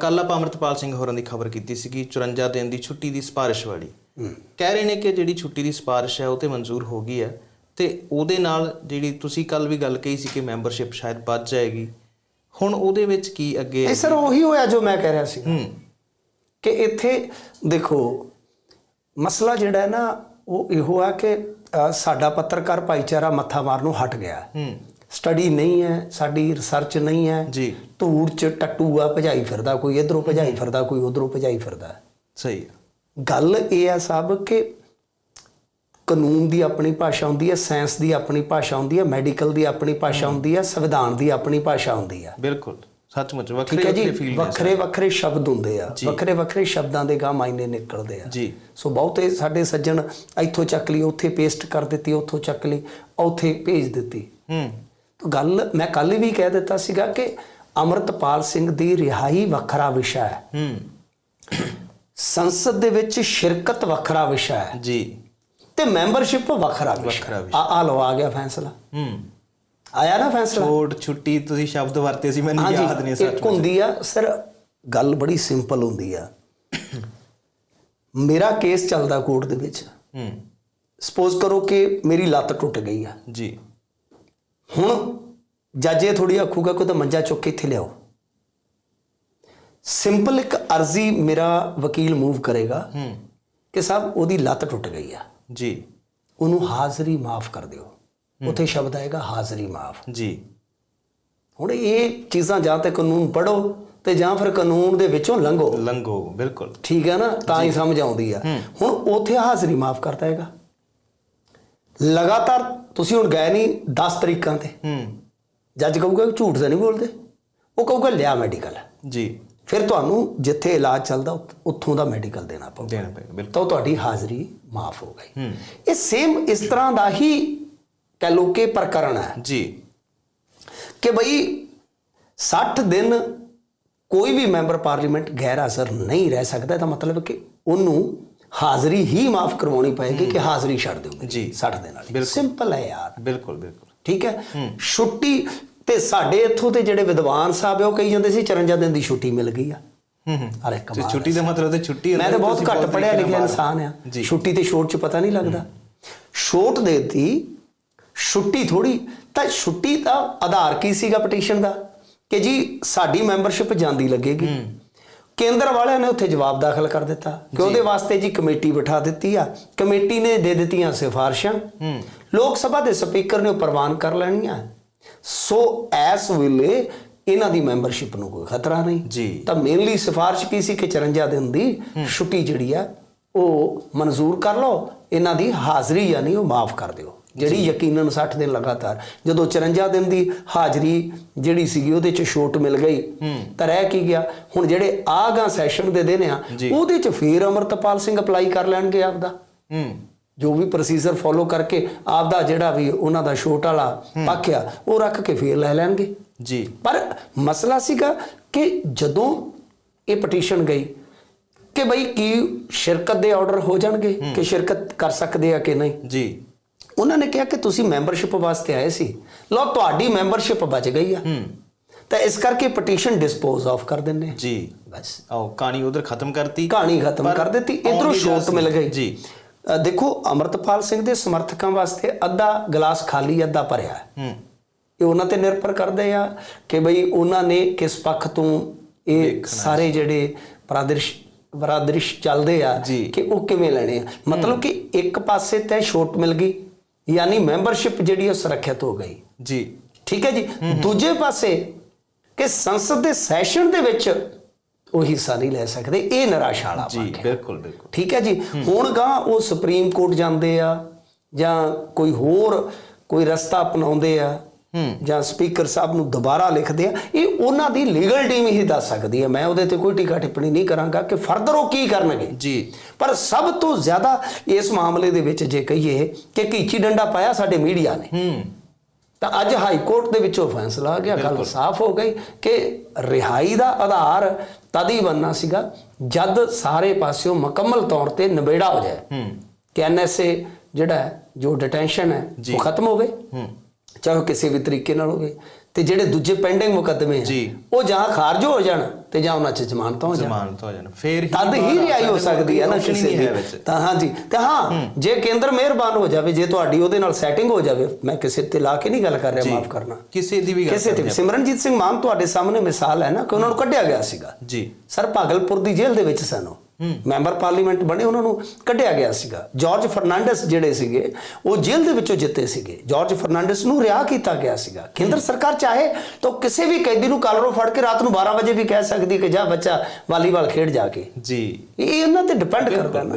ਕੱਲ ਆਪਾਂ ਅਮਰਤਪਾਲ ਸਿੰਘ ਹੋਰਾਂ ਦੀ ਖਬਰ ਕੀਤੀ ਸੀ ਕਿ 54 ਦਿਨ ਦੀ ਛੁੱਟੀ ਦੀ ਸਿਫਾਰਿਸ਼ ਵਾਲੀ। ਕਹਿ ਰਹੇ ਨੇ ਕਿ ਜਿਹੜੀ ਛੁੱਟੀ ਦੀ ਸਿਫਾਰਿਸ਼ ਹੈ ਉਹ ਤੇ ਮਨਜ਼ੂਰ ਹੋ ਗਈ ਹੈ। ਤੇ ਉਹਦੇ ਨਾਲ ਜਿਹੜੀ ਤੁਸੀਂ ਕੱਲ ਵੀ ਗੱਲ ਕਹੀ ਸੀ ਕਿ ਮੈਂਬਰਸ਼ਿਪ ਸ਼ਾਇਦ ਵੱਧ ਜਾਏਗੀ। ਹੁਣ ਉਹਦੇ ਵਿੱਚ ਕੀ ਅੱਗੇ ਇਹ ਸਰ ਉਹੀ ਹੋਇਆ ਜੋ ਮੈਂ ਕਹਿ ਰਿਹਾ ਸੀ। ਕਿ ਇੱਥੇ ਦੇਖੋ ਮਸਲਾ ਜਿਹੜਾ ਹੈ ਨਾ ਉਹ ਇਹੋ ਆ ਕਿ ਸਾਡਾ ਪੱਤਰਕਾਰ ਭਾਈਚਾਰਾ ਮੱਥਾ ਮਾਰਨੋਂ ਹਟ ਗਿਆ। ਹੂੰ। ਸਟੱਡੀ ਨਹੀਂ ਹੈ ਸਾਡੀ ਰਿਸਰਚ ਨਹੀਂ ਹੈ। ਜੀ। ਧੂੜ ਚ ਟੱਟੂ ਆ ਭਜਾਈ ਫਿਰਦਾ ਕੋਈ ਇਧਰੋਂ ਭਜਾਈ ਫਿਰਦਾ ਕੋਈ ਉਧਰੋਂ ਭਜਾਈ ਫਿਰਦਾ। ਸਹੀ ਹੈ। ਗੱਲ ਇਹ ਆ ਸਭ ਕਿ ਕਾਨੂੰਨ ਦੀ ਆਪਣੀ ਭਾਸ਼ਾ ਹੁੰਦੀ ਹੈ ਸਾਇੰਸ ਦੀ ਆਪਣੀ ਭਾਸ਼ਾ ਹੁੰਦੀ ਹੈ ਮੈਡੀਕਲ ਦੀ ਆਪਣੀ ਭਾਸ਼ਾ ਹੁੰਦੀ ਹੈ ਸੰਵਿਧਾਨ ਦੀ ਆਪਣੀ ਭਾਸ਼ਾ ਹੁੰਦੀ ਹੈ। ਬਿਲਕੁਲ ਸੱਚਮੁੱਚ ਵੱਖਰੇ ਵੱਖਰੇ ਫੀਲਡ ਵੱਖਰੇ ਵੱਖਰੇ ਸ਼ਬਦ ਹੁੰਦੇ ਆ ਵੱਖਰੇ ਵੱਖਰੇ ਸ਼ਬਦਾਂ ਦੇ ਗਾ ਮਾਇਨੇ ਨਿਕਲਦੇ ਆ। ਜੀ। ਸੋ ਬਹੁਤੇ ਸਾਡੇ ਸੱਜਣ ਇੱਥੋਂ ਚੱਕ ਲਈ ਉੱਥੇ ਪੇਸਟ ਕਰ ਦਿੱਤੀ ਉੱਥੋਂ ਚੱਕ ਲਈ ਉੱਥੇ ਭੇਜ ਦਿੱਤੀ। ਹੂੰ। ਗੱਲ ਮੈਂ ਕੱਲ ਵੀ ਕਹਿ ਦਿੱਤਾ ਸੀਗਾ ਕਿ ਅਮਰਤਪਾਲ ਸਿੰਘ ਦੀ ਰਿਹਾਈ ਵੱਖਰਾ ਵਿਸ਼ਾ ਹੈ। ਹੂੰ। ਸੰਸਦ ਦੇ ਵਿੱਚ ਸ਼ਿਰਕਤ ਵੱਖਰਾ ਵਿਸ਼ਾ ਹੈ। ਜੀ। ਤੇ ਮੈਂਬਰਸ਼ਿਪ ਵੱਖਰਾ ਵਿਸ਼ਾ। ਆ ਆ ਲਓ ਆ ਗਿਆ ਫੈਸਲਾ। ਹੂੰ। ਆਇਆ ਨਾ ਫੈਸਲਾ? ਛੋਟ ਛੁੱਟੀ ਤੁਸੀਂ ਸ਼ਬਦ ਵਰਤੇ ਸੀ ਮੈਨੂੰ ਯਾਦ ਨਹੀਂ ਹਾਂਜੀ ਇੱਕ ਸੱਚ ਹੁੰਦੀ ਆ ਸਰ ਗੱਲ ਬੜੀ ਸਿੰਪਲ ਹੁੰਦੀ ਆ। ਮੇਰਾ ਕੇਸ ਚੱਲਦਾ ਕੋਰਟ ਦੇ ਵਿੱਚ। ਹੂੰ। ਸਪੋਜ਼ ਕਰੋ ਕਿ ਮੇਰੀ ਲੱਤ ਟੁੱਟ ਗਈ ਆ। ਜੀ। ਹੁਣ ਜੱਜ ਇਹ ਥੋੜੀ ਆਖੂਗਾ ਕਿ ਉਹਦਾ ਮੰਜਾ ਚੁੱਕ ਕੇ ਇੱਥੇ ਲਿਆਓ ਸਿੰਪਲ ਇੱਕ ਅਰਜ਼ੀ ਮੇਰਾ ਵਕੀਲ ਮੂਵ ਕਰੇਗਾ ਹੂੰ ਕਿ ਸਾਹਿਬ ਉਹਦੀ ਲੱਤ ਟੁੱਟ ਗਈ ਆ ਜੀ ਉਹਨੂੰ ਹਾਜ਼ਰੀ ਮਾਫ ਕਰ ਦਿਓ ਉੱਥੇ ਸ਼ਬਦ ਆਏਗਾ ਹਾਜ਼ਰੀ ਮਾਫ ਜੀ ਹੁਣ ਇਹ ਚੀਜ਼ਾਂ ਜਾਂ ਤੇ ਕਾਨੂੰਨ ਪੜੋ ਤੇ ਜਾਂ ਫਿਰ ਕਾਨੂੰਨ ਦੇ ਵਿੱਚੋਂ ਲੰਘੋ ਲੰਗੋ ਬਿਲਕੁਲ ਠੀਕ ਹੈ ਨਾ ਤਾਂ ਹੀ ਸਮਝ ਆਉਂਦੀ ਆ ਹੁਣ ਉੱਥੇ ਹਾਜ਼ਰੀ ਮਾਫ ਕਰਤਾ ਹੈਗਾ ਲਗਾਤਾਰ ਤੁਸੀਂ ਹੁਣ ਗਏ ਨਹੀਂ 10 ਤਰੀਕਾਂ ਤੇ। ਹੂੰ। ਜੱਜ ਕਹੂਗਾ ਝੂਠ ਤਾਂ ਨਹੀਂ ਬੋਲਦੇ। ਉਹ ਕਹੂਗਾ ਲਿਆ ਮੈਡੀਕਲ ਜੀ। ਫਿਰ ਤੁਹਾਨੂੰ ਜਿੱਥੇ ਇਲਾਜ ਚੱਲਦਾ ਉੱਥ- ਦਾ ਮੈਡੀਕਲ ਦੇਣਾ ਪਊਗਾ। ਦੇਣਾ ਪਏਗਾ ਬਿਲਕੁਲ। ਤਾਂ ਤੁਹਾਡੀ ਹਾਜ਼ਰੀ ਮਾਫ ਹੋ ਗਈ। ਹੂੰ। ਇਹ ਸੇਮ ਇਸ ਤਰ੍ਹਾਂ ਦਾ ਹੀ ਕਹਿ ਲੋ ਕਿ ਪ੍ਰਕਰਣ ਹੈ। ਜੀ। ਕਿ ਬਈ 60 ਦਿਨ ਕੋਈ ਵੀ ਮੈਂਬਰ ਪਾਰਲੀਮੈਂਟ ਗੈਰ ਹਾਜ਼ਰ ਨਹੀਂ ਰਹਿ ਸਕਦਾ ਇਹਦਾ ਮਤਲਬ ਕਿ ਉਹਨੂੰ ਹਾਜ਼ਰੀ ਹੀ ਮਾਫ ਕਰਵਾਉਣੀ ਪਏਗੀ ਕਿ ਹਾਜ਼ਰੀ ਛੱਡ ਦਿਓ ਜੀ। 60 ਦਿਨ ਵਾਲੀ। ਸਿੰਪਲ ਹੈ ਯਾਰ। ਬਿਲਕੁਲ ਬਿਲਕੁਲ। ਠੀਕ ਹੈ? ਛੁੱਟੀ ਤੇ ਸਾਡੇ ਇੱਥੋਂ ਦੇ ਜਿਹੜੇ ਵਿਦਵਾਨ ਸਾਹਿਬ ਉਹ ਕਹੀ ਜਾਂਦੇ ਸੀ 54 ਦਿਨ ਦੀ ਛੁੱਟੀ ਮਿਲ ਗਈ ਆ। ਹੂੰ ਅਰੇ ਤੇ ਕਮਾਲ ਛੁੱਟੀ ਦਾ ਮਤਲਬ ਤੇ ਛੁੱਟੀ ਮੈਂ ਤਾਂ ਬਹੁਤ ਘੱਟ ਪੜਿਆ ਲਿਖਿਆ ਇਨਸਾਨ ਆ। ਛੁੱਟੀ ਤੇ ਛੋਟ ਚ ਪਤਾ ਨਹੀਂ ਲੱਗਦਾ। ਛੋਟ ਦੇਤੀ ਛੁੱਟੀ ਥੋੜੀ ਤਾਂ ਛੁੱਟੀ ਦਾ ਆਧਾਰ ਕੀ ਸੀਗਾ ਪਟੀਸ਼ਨ ਦਾ? ਕਿ ਜੀ ਸਾਡੀ ਮੈਂਬਰਸ਼ਿਪ ਜਾਂਦੀ ਲੱਗੇਗੀ। ਕੇਂਦਰ ਵਾਲਿਆਂ ਨੇ ਉੱਥੇ ਜਵਾਬ ਦਾਖਲ ਕਰ ਦਿੱਤਾ ਕਿ ਉਹਦੇ ਵਾਸਤੇ ਜੀ ਕਮੇਟੀ ਬਿਠਾ ਦਿੱਤੀ ਆ। ਕਮੇਟੀ ਨੇ ਦੇ ਦਿੱਤੀਆਂ ਸਿਫਾਰਸ਼ਾਂ। ਲੋਕ ਸਭਾ ਦੇ ਸਪੀਕਰ ਨੇ ਉਹ ਪ੍ਰਵਾਨ ਕਰ ਲੈਣੀਆਂ। ਸੋ ਐਸ ਵੇਲੇ ਇਹਨਾਂ ਦੀ ਮੈਂਬਰਸ਼ਿਪ ਨੂੰ ਕੋਈ ਖਤਰਾ ਨਹੀਂ। ਜੀ। ਤਾਂ ਮੇਨਲੀ ਸਿਫਾਰਿਸ਼ ਕੀ ਸੀ ਕਿ 54 ਦਿਨ ਦੀ ਛੁੱਟੀ ਜਿਹੜੀ ਆ ਉਹ ਮਨਜ਼ੂਰ ਕਰ ਲਓ। ਇਹਨਾਂ ਦੀ ਹਾਜ਼ਰੀ ਯਾਨੀ ਉਹ ਮਾਫ ਕਰ ਦਿਓ। ਜਿਹੜੀ ਯਕੀਨਨ 60 ਦਿਨ ਲਗਾਤਾਰ। ਜਦੋਂ 54 ਦਿਨ ਦੀ ਹਾਜ਼ਰੀ ਜਿਹੜੀ ਸੀਗੀ ਉਹਦੇ ਚ ਛੋਟ ਮਿਲ ਗਈ। ਤਾਂ ਰਹਿ ਕੀ ਗਿਆ? ਹੁਣ ਜਿਹੜੇ ਆਗਾ ਸੈਸ਼ਨ ਦੇ ਦਿਨ ਆ। ਉਹਦੇ ਚ ਫੇਰ ਅਮਰਤਪਾਲ ਸਿੰਘ ਅਪਲਾਈ ਕਰ ਲੈਣਗੇ ਆਪਦਾ। ਜੋ ਵੀ ਪ੍ਰੋਸੀਜਰ ਫੋਲੋ ਕਰਕੇ ਆਪਦਾ ਜਿਹੜਾ ਵੀ ਉਹਨਾਂ ਦਾ ਛੋਟ ਵਾਲਾ ਪੱਖ ਆ ਉਹ ਰੱਖ ਕੇ ਫੇਰ ਲੈ ਲੈਣਗੇ। ਜੀ। ਪਰ ਮਸਲਾ ਸੀਗਾ ਕਿ ਜਦੋਂ ਇਹ ਪਟੀਸ਼ਨ ਗਈ ਕਿ ਬਈ ਕੀ ਸ਼ਿਰਕਤ ਦੇ ਆਰਡਰ ਹੋ ਜਾਣਗੇ? ਕਿ ਸ਼ਿਰਕਤ ਕਰ ਸਕਦੇ ਆ ਕਿ ਨਹੀਂ? ਜੀ। ਉਹਨਾਂ ਨੇ ਕਿਹਾ ਕਿ ਤੁਸੀਂ ਮੈਂਬਰਸ਼ਿਪ ਵਾਸਤੇ ਆਏ ਸੀ। ਲਓ ਤੁਹਾਡੀ ਮੈਂਬਰਸ਼ਿਪ ਬਚ ਗਈ ਆ। ਤਾਂ ਇਸ ਕਰਕੇ ਪਟੀਸ਼ਨ ਡਿਸਪੋਜ਼ ਆਫ ਕਰ ਦਿੰਨੇ। ਜੀ। ਬਸ। ਆਓ ਕਹਾਣੀ ਉਧਰ ਖਤਮ ਕਰਤੀ। ਕਹਾਣੀ ਖਤਮ ਕਰ ਦਿੱਤੀ। ਇਧਰੋਂ ਗੱਲ ਮਿਲ। ਗਈ। ਜੀ। ਦੇਖੋ ਅਮਰਤਪਾਲ ਸਿੰਘ ਦੇ ਸਮਰਥਕਾਂ ਵਾਸਤੇ ਅੱਧਾ ਗਲਾਸ ਖਾਲੀ ਅੱਧਾ ਭਰਿਆ ਹੈ। ਇਹ ਉਹਨਾਂ ਤੇ ਨਿਰਭਰ ਕਰਦੇ ਆ ਕਿ ਬਈ ਉਹਨਾਂ ਨੇ ਕਿਸ ਪੱਖ ਤੋਂ ਇਹ ਸਾਰੇ ਜਿਹੜੇ ਪ੍ਰਾਦਰਸ਼ ਪ੍ਰਾਦਰਸ਼ ਚੱਲਦੇ ਆ। ਕਿ ਉਹ ਕਿਵੇਂ ਲੈਣੇ ਆ। ਮਤਲਬ ਕਿ ਇੱਕ ਪਾਸੇ ਤੇ ਛੋਟ ਮਿਲ ਗਈ। ਯਾਨੀ ਮੈਂਬਰਸ਼ਿਪ ਜਿਹੜੀ ਉਹ ਸੁਰੱਖਿਅਤ ਹੋ ਗਈ। ਜੀ। ਠੀਕ ਹੈ ਜੀ? ਦੂਜੇ ਪਾਸੇ ਕਿ ਸੰਸਦ ਦੇ ਸੈਸ਼ਨ ਦੇ ਵਿੱਚ ਉਹ ਹਿੱਸਾ ਨਹੀਂ ਲੈ ਸਕਦੇ ਇਹ ਨਿਰਾਸ਼ਾਲਾ ਜੀ ਬਿਲਕੁਲ ਬਿਲਕੁਲ। ਠੀਕ ਹੈ ਜੀ? ਹੁਣ ਗਾਂ ਉਹ ਸੁਪਰੀਮ ਕੋਰਟ ਜਾਂਦੇ ਆ ਜਾਂ ਕੋਈ ਹੋਰ ਕੋਈ ਰਸਤਾ ਅਪਣਾਉਂਦੇ ਆ ਜਾਂ ਸਪੀਕਰ ਸਾਹਿਬ ਨੂੰ ਦੁਬਾਰਾ ਲਿਖਦੇ ਆ ਇਹ ਉਹਨਾਂ ਦੀ ਲੀਗਲ ਟੀਮ ਹੀ ਦੱਸ ਸਕਦੀ ਹੈ। ਮੈਂ ਉਹਦੇ ਤੇ ਕੋਈ ਟੀਕਾ ਟਿੱਪਣੀ ਨਹੀਂ ਕਰਾਂਗਾ ਕਿ ਫਰਦਰ ਉਹ ਕੀ ਕਰਨਗੇ। ਜੀ। ਪਰ ਸਭ ਤੋਂ ਜ਼ਿਆਦਾ ਇਸ ਮਾਮਲੇ ਦੇ ਵਿੱਚ ਜੇ ਕਹੀਏ ਕਿ ਕੀਚੀ ਡੰਡਾ ਪਾਇਆ ਸਾਡੇ ਮੀਡੀਆ ਨੇ। ਹੂੰ। ਤਾਂ ਅੱਜ ਹਾਈ ਕੋਰਟ ਦੇ ਵਿੱਚੋਂ ਫੈਸਲਾ ਆ ਗਿਆ ਗੱਲ ਸਾਫ਼ ਹੋ ਗਈ ਕਿ ਰਿਹਾਈ ਦਾ ਆਧਾਰ ਤਦ ਹੀ ਬਣਨਾ ਸੀਗਾ ਜਦ ਸਾਰੇ ਪਾਸਿਓਂ ਮੁਕੰਮਲ ਤੌਰ ਤੇ ਨਿਬੇੜਾ ਹੋ ਜਾਏ। ਹੂੰ। ਕਿ ਐਨਐਸਏ ਜਿਹੜਾ ਜੋ ਡਿਟੈਂਸ਼ਨ ਹੈ ਉਹ ਖਤਮ ਹੋਵੇ ਹੂੰ। ਚਾਹੇ ਉਹ ਕਿਸੇ ਵੀ ਤਰੀਕੇ ਨਾਲ ਹੋਵੇ ਤੇ ਜਿਹੜੇ ਦੂਜੇ ਪੈਂਡਿੰਗ ਮੁਕੱਦਮੇ ਆ ਜੀ। ਉਹ ਜਾਂ ਖਾਰਜ ਹੋ ਜਾਣ ਤੇ ਜਾਂ ਉਹਨਾਂ 'ਚ ਜ਼ਮਾਨਤਾਂ ਹੋ ਜਾਣ। ਜ਼ਮਾਨਤ ਹੋ ਜਾਣ ਫੇਰ ਤਦ ਹੀ ਰਿਹਾਈ ਹੋ ਸਕਦੀ ਹੈ ਨਾ option ਹੀ ਕਿਸੇ ਨਹੀਂ ਦੀ। ਹੈ ਵਿੱਚ। ਤਾਂ ਹਾਂਜੀ ਤੇ ਹਾਂ ਜੇ ਕੇਂਦਰ ਮਿਹਰਬਾਨ ਹੋ ਜਾਵੇ ਜੇ ਤੁਹਾਡੀ ਉਹਦੇ ਨਾਲ ਸੈਟਿੰਗ ਹੋ ਜਾਵੇ ਮੈਂ ਕਿਸੇ ਤੇ ਲਾ ਕੇ ਨਹੀਂ ਗੱਲ ਕਰ ਰਿਹਾ ਮਾਫ ਕਰਨਾ। ਕਿਸੇ ਦੀ ਵੀ ਗੱਲ ਕਿਸੇ ਤੇ ਵੀ। ਸਿਮਰਨਜੀਤ ਸਿੰਘ ਮਾਨ ਤੁਹਾਡੇ ਸਾਹਮਣੇ ਮਿਸਾਲ ਹੈ ਨਾ ਕਿ ਉਹਨਾਂ ਨੂੰ ਕੱਢਿਆ ਗਿਆ ਸੀਗਾ। ਜੀ। ਸਰ ਭਾਗਲਪੁਰ ਦੀ ਜੇਲ੍ਹ ਦੇ ਵਿੱਚ ਸਨ ਉਹ। ਮੈਂਬਰ ਪਾਰਲੀਮੈਂਟ ਬਣੇ ਉਹਨਾਂ ਨੂੰ ਕੱਢਿਆ ਗਿਆ ਸੀਗਾ। ਜਾਰਜ ਫਰਨਾਂਡਸ ਜਿਹੜੇ ਸੀਗੇ ਉਹ ਜੇਲ੍ਹ ਦੇ ਵਿੱਚੋਂ ਜਿੱਤੇ ਸੀਗੇ। ਜਾਰਜ ਫਰਨਾਂਡਸ ਨੂੰ ਰਿਹਾ ਕੀਤਾ ਗਿਆ ਸੀਗਾ। ਕੇਂਦਰ ਸਰਕਾਰ ਚਾਹੇ ਤਾਂ ਕਿਸੇ ਵੀ ਕੈਦੀ ਨੂੰ ਕਾਲਰੋਂ ਫੜ ਕੇ ਰਾਤ ਨੂੰ 12 ਵਜੇ ਵੀ ਕਹਿ ਸਕਦੀ ਕਿ ਜਾ ਬੱਚਾ ਵਾਲੀਬਾਲ ਖੇਡ ਜਾ ਕੇ। ਜੀ। ਇਹ ਉਹਨਾਂ ਤੇ ਡਿਪੈਂਡ ਕਰਦਾ ਨਾ।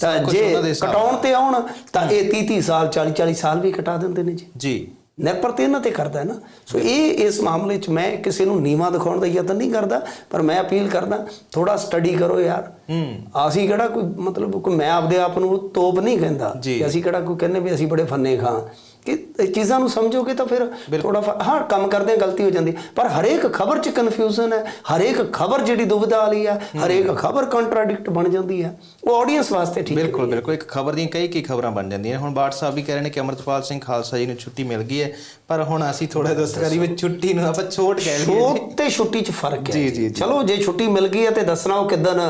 ਤਾਂ ਜੇ। ਕਟਾਉਣ ਤੇ ਆਉਣ ਤਾਂ ਇਹ 30 30 ਸਾਲ 40 40 ਸਾਲ ਵੀ ਕਟਾ ਦਿੰਦੇ ਨੇ ਜੀ। ਜੀ। ਨਿਰਭਰ ਤੇ ਇਹਨਾਂ ਤੇ ਕਰਦਾ ਹੈ ਨਾ। ਸੋ ਇਹ ਇਸ ਮਾਮਲੇ 'ਚ ਮੈਂ ਕਿਸੇ ਨੂੰ ਨੀਵਾ ਦਿਖਾਉਣ ਦਾ ਯਤਨ ਨਹੀਂ ਕਰਦਾ ਪਰ ਮੈਂ ਅਪੀਲ ਕਰਦਾ ਥੋੜਾ ਸਟੱਡੀ ਕਰੋ ਯਾਰ। ਹੂੰ। ਅਸੀਂ ਕਿਹੜਾ ਕੋਈ ਮਤਲਬ ਕੋਈ ਮੈਂ ਆਪਦੇ ਆਪ ਨੂੰ ਤੋਪ ਨਹੀਂ ਕਹਿੰਦਾ। ਕਿ ਅਸੀਂ ਕਿਹੜਾ ਕੋਈ ਕਹਿੰਦੇ ਵੀ ਅਸੀਂ ਬੜੇ ਫੰਨੇ ਖਾਂ। ਕਿ ਚੀਜ਼ਾਂ ਨੂੰ ਸਮਝੋਗੇ ਤਾਂ ਫਿਰ ਥੋੜਾ ਹਾਂ ਕੰਮ ਕਰਦੇ ਹਾਂ ਗਲਤੀ ਹੋ ਜਾਂਦੀ। ਪਰ ਹਰੇਕ ਖਬਰ 'ਚ ਕਨਫਿਊਜ਼ਨ ਹੈ ਹਰੇਕ ਖਬਰ ਜਿਹੜੀ ਦੁਬਿਧਾ ਵਾਲੀ ਆ ਹਰੇਕ ਖਬਰ ਕੰਟਰਾਡਿਕਟ ਬਣ ਜਾਂਦੀ ਹੈ। ਉਹ ਆਡੀਅנס ਵਾਸਤੇ ਠੀਕ ਬਿਲਕੁਲ ਬਿਲਕੁਲ। ਇੱਕ ਖਬਰ ਦੀਆਂ ਕਈ ਕਈ ਖਬਰਾਂ ਬਣ ਜਾਂਦੀਆਂ ਹੁਣ ਬਾਟ ਸਾਹਿਬ ਵੀ ਕਹਿ ਰਹੇ ਨੇ ਕਿ ਅਮਰਤਪਾਲ ਸਿੰਘ ਖਾਲਸਾ ਜੀ ਨੂੰ ਛੁੱਟੀ ਮਿਲ ਗਈ ਹੈ। ਪਰ ਹੁਣ ਅਸੀਂ ਥੋੜਾ ਦਸਤਕਾਰੀ ਵਿੱਚ ਛੁੱਟੀ ਨੂੰ ਆਪਾਂ ਛੋਟ ਕਹਿ ਲਈਏ। ਛੋਟ ਤੇ ਛੁੱਟੀ 'ਚ ਫ਼ਰਕ ਹੈ। ਜੀ, ਜੀ। ਚਲੋ ਜੇ ਛੁੱਟੀ ਮਿਲ ਗਈ ਹੈ ਤੇ ਦੱਸਣਾ ਉਹ ਕਿਦਨ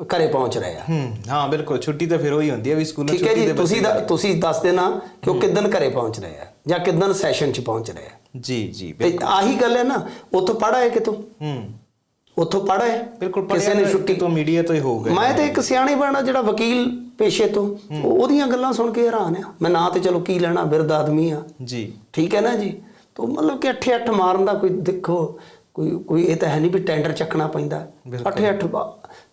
ਘਰੇ ਪਹੁੰਚ ਰਹੇ ਆ। ਹੂੰ ਹਾਂ ਬਿਲਕੁਲ ਛੁੱਟੀ ਤਾਂ ਫਿਰ ਉਹੀ ਹੁੰਦੀ ਹੈ ਵੀ ਸਕੂਲੋਂ ਠੀਕ ਹੈ ਛੁੱਟੀ ਜੀ ਦੇ ਤੁਸੀਂ ਦਾ- ਤੁਸੀਂ ਦੱਸ ਦੇਣਾ ਕਿ ਉਹ ਕਿਦਨ ਘਰੇ ਪਹੁੰਚ ਰਹੇ ਆ ਜਾਂ ਕਿਦਨ ਸੈਸ਼ਨ 'ਚ ਪਹੁੰਚ ਰਹੇ ਆ। ਜੀ ਜੀ ਤੇ ਆਹੀ ਗੱਲ ਹੈ ਨਾ ਉੱਥੋਂ ਪੜਾ ਹੈ ਕਿਤੋਂ? ਹੂੰ। ਉੱਥੋਂ ਪੜਾ ਹੈ ਬਿਲਕੁਲ ਕਿਸੇ ਨੇ ਛੁੱਟੀ ਤੋਂ ਮੀਡੀਆ ਤੋਂ ਹੀ ਹੋਊਗਾ ਮੈਂ ਤੇ ਇੱਕ ਸਿਆਣੇ ਬਣਾ ਜਿਹੜਾ ਵਕੀਲ ਪੇਸ਼ੇ ਤੋਂ ਉਹ- ਉਹਦੀਆਂ ਗੱਲਾਂ ਸੁਣ ਕੇ ਹੈਰਾਨ ਆ। ਮੈਂ ਨਾਂ ਤੇ ਚਲੋ ਕੀ ਲੈਣਾ ਬਿਰਧ ਆਦਮੀ ਆ। ਜੀ। ਠੀਕ ਹੈ ਨਾ ਜੀ? ਤਾਂ ਮਤਲਬ ਕਿ ਅੱਠੇ ਅੱਠ ਮਾਰਨ ਦਾ ਕੋਈ ਦੇਖੋ ਕੋਈ ਕੋਈ ਇਹ ਤਾਂ ਹੈ ਨਹੀਂ ਵੀ ਟੈਂਡਰ ਚੱਕਣਾ ਪੈਂਦਾ। ਅੱਠੇ ਅੱਠ ਬਾ-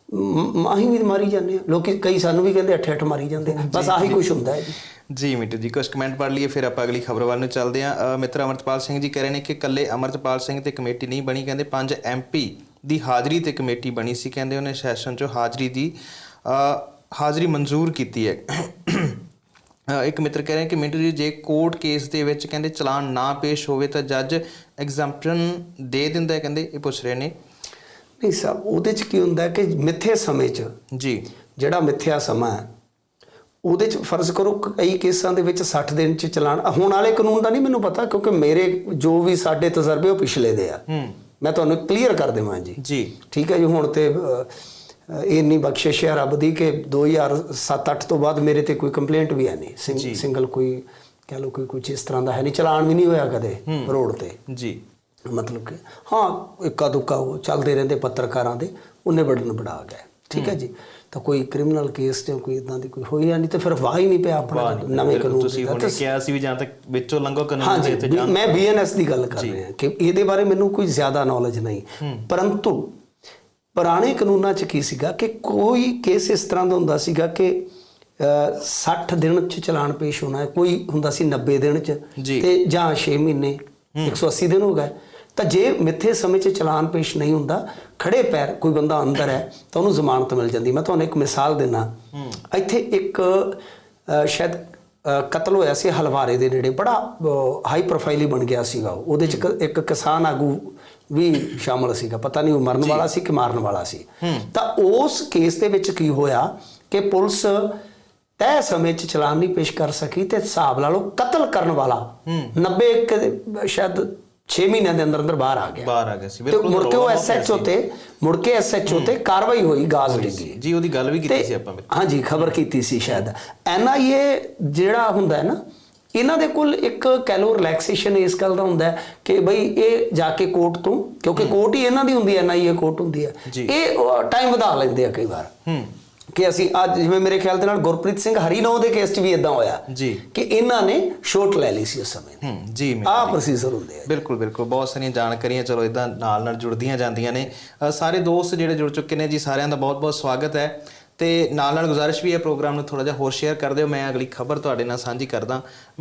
ਮਾਹੀ ਵੀ ਮਾਰੀ ਜਾਂਦੇ ਆ ਲੋਕੀ ਕਈ ਸਾਨੂੰ ਵੀ ਕਹਿੰਦੇ ਅੱਠੇ ਅੱਠ ਮਾਰੀ ਜਾਂਦੇ ਆ। ਬਸ ਆਹੀ ਕੁਝ ਹੁੰਦਾ ਹੈ ਜੀ। ਜੀ ਮਿੱਟੂ ਜੀ ਕੁਝ ਕਮੈਂਟ ਪੜ੍ਹ ਲਈਏ ਫਿਰ ਆਪਾਂ ਅਗਲੀ ਖਬਰ ਵੱਲ ਨੂੰ ਚੱਲਦੇ ਹਾਂ। ਮਿੱਤਰ ਅਮਰਤਪਾਲ ਸਿੰਘ ਜੀ ਕਹਿ ਰਹੇ ਨੇ ਕਿ ਕੱਲੇ ਅਮਰਤਪਾਲ ਸਿੰਘ ਤੇ ਕਮੇਟੀ ਨਹੀਂ ਬਣੀ ਕਹਿੰਦੇ ਪੰਜ ਐਮਪੀ ਦੀ ਹਾਜ਼ਰੀ ਤੇ ਕਮੇਟੀ ਬਣੀ ਸੀ ਕਹਿੰਦੇ ਉਹਨੇ ਸੈਸ਼ਨ 'ਚੋਂ ਹਾਜ਼ਰੀ ਦੀ ਹਾਜ਼ਰੀ ਮਨਜ਼ੂਰ ਕੀਤੀ ਹੈ। ਇੱਕ ਮਿੱਤਰ ਕਹਿ ਰਹੇ ਕਿ ਮਿੰਟੂ ਜੀ ਜੇ ਕੋਰਟ ਕੇਸ ਦੇ ਵਿੱਚ ਕਹਿੰਦੇ ਚਲਾਨ ਨਾ ਪੇਸ਼ ਹੋਵੇ ਤਾਂ ਜੱਜ ਐਗਜ਼ੈਂਪਸ਼ਨ ਦੇ ਦਿੰਦਾ ਹੈ ਕਹਿੰਦੇ ਇਹ ਪੁੱਛ ਰਹੇ ਨੇ। ਨਹੀਂ ਸਭ ਉਹਦੇ ਚ ਕੀ ਹੁੰਦਾ ਕਿ ਮਿੱਥੇ ਸਮੇਂ ਚ ਜੀ। ਜਿਹੜਾ ਮਿੱਥਿਆ ਸਮਾਂ ਹੈ ਉਹਦੇ ਚ ਫਰਜ਼ ਕਰੋ ਕਈ ਕੇਸਾਂ ਦੇ ਵਿੱਚ 60 ਦਿਨ ਚ ਚਲਾਨ ਹੁਣ ਵਾਲੇ ਕਾਨੂੰਨ ਦਾ ਨਹੀਂ ਮੈਨੂੰ ਪਤਾ ਕਿਉਂਕਿ ਮੇਰੇ ਜੋ ਵੀ ਸਾਡੇ ਤਜਰਬੇ ਉਹ ਪਿਛਲੇ ਦੇ ਆ। ਮੈਂ ਤੁਹਾਨੂੰ ਕਲੀਅਰ ਕਰ ਦੇਵਾਂ ਜੀ। ਜੀ। ਠੀਕ ਹੈ ਜੀ ਹੁਣ ਤੇ ਨਹੀਂ ਬਖਸ਼ਿਸ਼ ਹੈ ਰੱਬ ਦੀ ਕਿ 2007-8 ਤੋਂ ਬਾਅਦ ਮੇਰੇ ਤੇ ਕੋਈ ਕੰਪਲੇਂਟ ਵੀ ਹੈ ਨਹੀਂ। ਸਿੰਗ- ਸਿੰਗਲ ਕੋਈ ਕਹਿ ਲਓ ਕੋਈ ਕੁਝ ਇਸ ਤਰ੍ਹਾਂ ਦਾ ਹੈ ਨਹੀਂ ਚਲਾਨ ਵੀ ਨਹੀਂ ਹੋਇਆ ਕਦੇ ਰੋਡ ਤੇ। ਜੀ। ਮਤਲਬ ਕਿ ਹਾਂ ਇੱਕਾ ਦੁੱਕਾ ਉਹ ਚੱਲਦੇ ਰਹਿੰਦੇ ਪੱਤਰਕਾਰਾਂ ਦੇ ਉਹਨੇ ਬੜਨ ਬੜਾ ਗਏ ਠੀਕ ਹੈ ਜੀ? ਤਾਂ ਕੋਈ ਕ੍ਰਿਮੀਨਲ ਕੇਸ ਜਾਂ ਕੋਈ ਇਦਾਂ ਦੀ ਕੋਈ ਹੋਈ ਨਹੀਂ ਤੇ ਫਿਰ ਵਾਹ ਹੀ ਨਹੀਂ ਪਿਆ ਆਪਣਾ ਨਵੇਂ ਕਾਨੂੰਨ ਤੁਸੀਂ। ਹੁਣ ਕਿਹਾ ਸੀ ਵੀ ਜਾਂ ਤੱਕ ਵਿੱਚੋਂ ਲੰਘੋ ਕਾਨੂੰਨ ਦੇ ਤੇ ਜਾਂ ਮੈਂ ਬੀਐਨਐਸ ਦੀ ਗੱਲ ਕਰ ਰਿਹਾ ਕਿ ਇਹਦੇ ਬਾਰੇ ਮੈਨੂੰ ਕੋਈ ਜ਼ਿਆਦਾ ਨੌਲੇਜ ਨਹੀਂ। ਪਰੰਤੂ ਪੁਰਾਣੇ ਕਾਨੂੰਨਾਂ 'ਚ ਕੀ ਸੀਗਾ ਕਿ ਕੋਈ ਕੇਸ ਇਸ ਤਰ੍ਹਾਂ ਦਾ ਹੁੰਦਾ ਸੀਗਾ ਕਿ ਅ, 60 ਦਿਨ 'ਚ ਚਲਾਨ ਪੇਸ਼ ਹੋਣਾ ਹੈ ਕੋਈ ਹੁੰਦਾ ਸੀ 90 ਦਿਨ 'ਚ। ਤੇ ਜਾਂ 6 ਮਹੀਨੇ 180 ਦਿਨ ਹੋ ਗਏ। ਤਾਂ ਜੇ ਮਿੱਥੇ ਸਮੇਂ 'ਚ ਚਲਾਨ ਪੇਸ਼ ਨਹੀਂ ਹੁੰਦਾ ਖੜੇ ਪੈਰ ਕੋਈ ਬੰਦਾ ਅੰਦਰ ਹੈ ਤਾਂ ਉਹਨੂੰ ਜ਼ਮਾਨਤ ਮਿਲ ਜਾਂਦੀ। ਮੈਂ ਤੁਹਾਨੂੰ ਇੱਕ ਮਿਸਾਲ ਦਿੰਨਾ। ਇੱਥੇ ਇੱਕ ਸ਼ਾਇਦ ਕਤਲ ਹੋਇਆ ਸੀ ਹਲਵਾਰੇ ਦੇ ਨੇੜੇ। ਬੜਾ ਹਾਈ ਪ੍ਰੋਫਾਈਲ ਹੀ ਬਣ ਗਿਆ ਸੀਗਾ ਉਹ। ਉਹਦੇ 'ਚ ਇੱਕ- ਕਿਸਾਨ ਆਗੂ ਵੀ ਸ਼ਾਮਲ ਸੀਗਾ। ਪਤਾ ਨਹੀਂ ਉਹ ਮਰਨ ਵਾਲਾ ਸੀ ਕਿ ਮਾਰਨ ਵਾਲਾ ਸੀ। ਤਾਂ ਉਸ ਕੇਸ ਦੇ ਵਿੱਚ ਕੀ ਹੋਇਆ ਕਿ ਪੁਲਿਸ ਤੈਅ ਸਮੇਂ 'ਚ ਚਲਾਨ ਨਹੀਂ ਪੇਸ਼ ਕਰ ਸਕੀ ਤੇ ਹਿਸਾਬ ਲਾ ਲਓ ਕਤਲ ਕਰਨ ਵਾਲਾ 90 ਕੁ- ਸ਼ਾਇਦ 6 ਮਹੀਨਿਆਂ ਦੇ ਅੰਦਰ ਅੰਦਰ ਬਾਹਰ ਆ ਗਿਆ। ਬਾਹਰ ਆ ਗਿਆ ਸੀ। ਤੇ ਮੁੜ ਕੇ ਉਹ ਐਸਐਚਓ ਤੇ ਮੁੜ ਕੇ ਐਸਐਚਓ ਤੇ ਕਾਰਵਾਈ ਹੋਈ ਗਾਜ਼ ਡਿੱਗੀ। ਜੀ ਉਹਦੀ ਗੱਲ ਵੀ ਕੀਤੀ ਸੀ ਆਪਾਂ ਹਾਂਜੀ ਖਬਰ ਕੀਤੀ ਸੀ ਸ਼ਾਇਦ। ਐਨਆਈਏ ਜਿਹੜਾ ਹੁੰਦਾ ਹੈ ਨਾ ਇਹਨਾਂ ਦੇ ਕੋਲ ਇੱਕ ਕੈਲੋ ਰਿਲੈਕਸੇਸ਼ਨ ਇਸ ਗੱਲ ਦਾ ਹੁੰਦਾ ਹੈ ਕਿ ਬਈ ਇਹ ਜਾ ਕੇ ਕੋਰਟ ਤੋਂ ਕਿਉਂਕਿ ਕੋਰਟ ਹੀ ਇਹਨਾਂ ਦੀ ਹੁੰਦੀ ਹੈ ਐਨਆਈਏ ਕੋਰਟ ਹੁੰਦੀ ਹੈ। ਜੀ। ਇਹ ਟਾਈਮ ਵਧਾ ਲੈਂਦੇ ਆ ਕਈ ਵਾਰ। ਹੂੰ। ਕਿ ਅਸੀਂ ਅੱਜ ਜਿਵੇਂ ਮੇਰੇ ਖਿਆਲ ਦੇ ਨਾਲ ਗੁਰਪ੍ਰੀਤ ਸਿੰਘ ਹਰੀਨੌ ਦੇ ਕੇਸ 'ਚ ਵੀ ਇਦਾਂ ਹੋਇਆ ਜੀ। ਕਿ ਇਹਨਾਂ ਨੇ ਸ਼ੋਟ ਲੈ ਲਈ ਸੀ ਉਸ ਸਮੇਂ ਹੂੰ ਜੀ ਮੈਂ ਆਹ ਪ੍ਰੋਸੀਜਰ ਹੁੰਦੇ ਆ ਬਿਲਕੁਲ ਬਿਲਕੁਲ ਬਹੁਤ ਸਾਰੀਆਂ ਜਾਣਕਾਰੀਆਂ ਚਲੋ ਇਦਾਂ ਨਾਲ ਨਾਲ ਜੁੜਦੀਆਂ ਜਾਂਦੀਆਂ ਨੇ। ਸਾਰੇ ਦੋਸਤ ਜਿਹੜੇ ਜੁੜ ਚੁੱਕੇ ਨੇ ਜੀ ਸਾਰਿਆਂ ਦਾ ਬਹੁਤ ਬਹੁਤ ਸਵਾਗਤ ਹੈ। ਤੇ ਨਾਲ ਨਾਲ ਗੁਜ਼ਾਰਿਸ਼ ਵੀ ਹੈ ਪ੍ਰੋਗਰਾਮ ਨੂੰ ਥੋੜਾ ਜਿਹਾ ਹੋਰ ਸ਼ੇਅਰ ਕਰ ਦਿਓ। ਮੈਂ ਅਗਲੀ ਖਬਰ ਤੁਹਾਡੇ ਨਾਲ ਸਾਂਝੀ ਕਰਦਾ।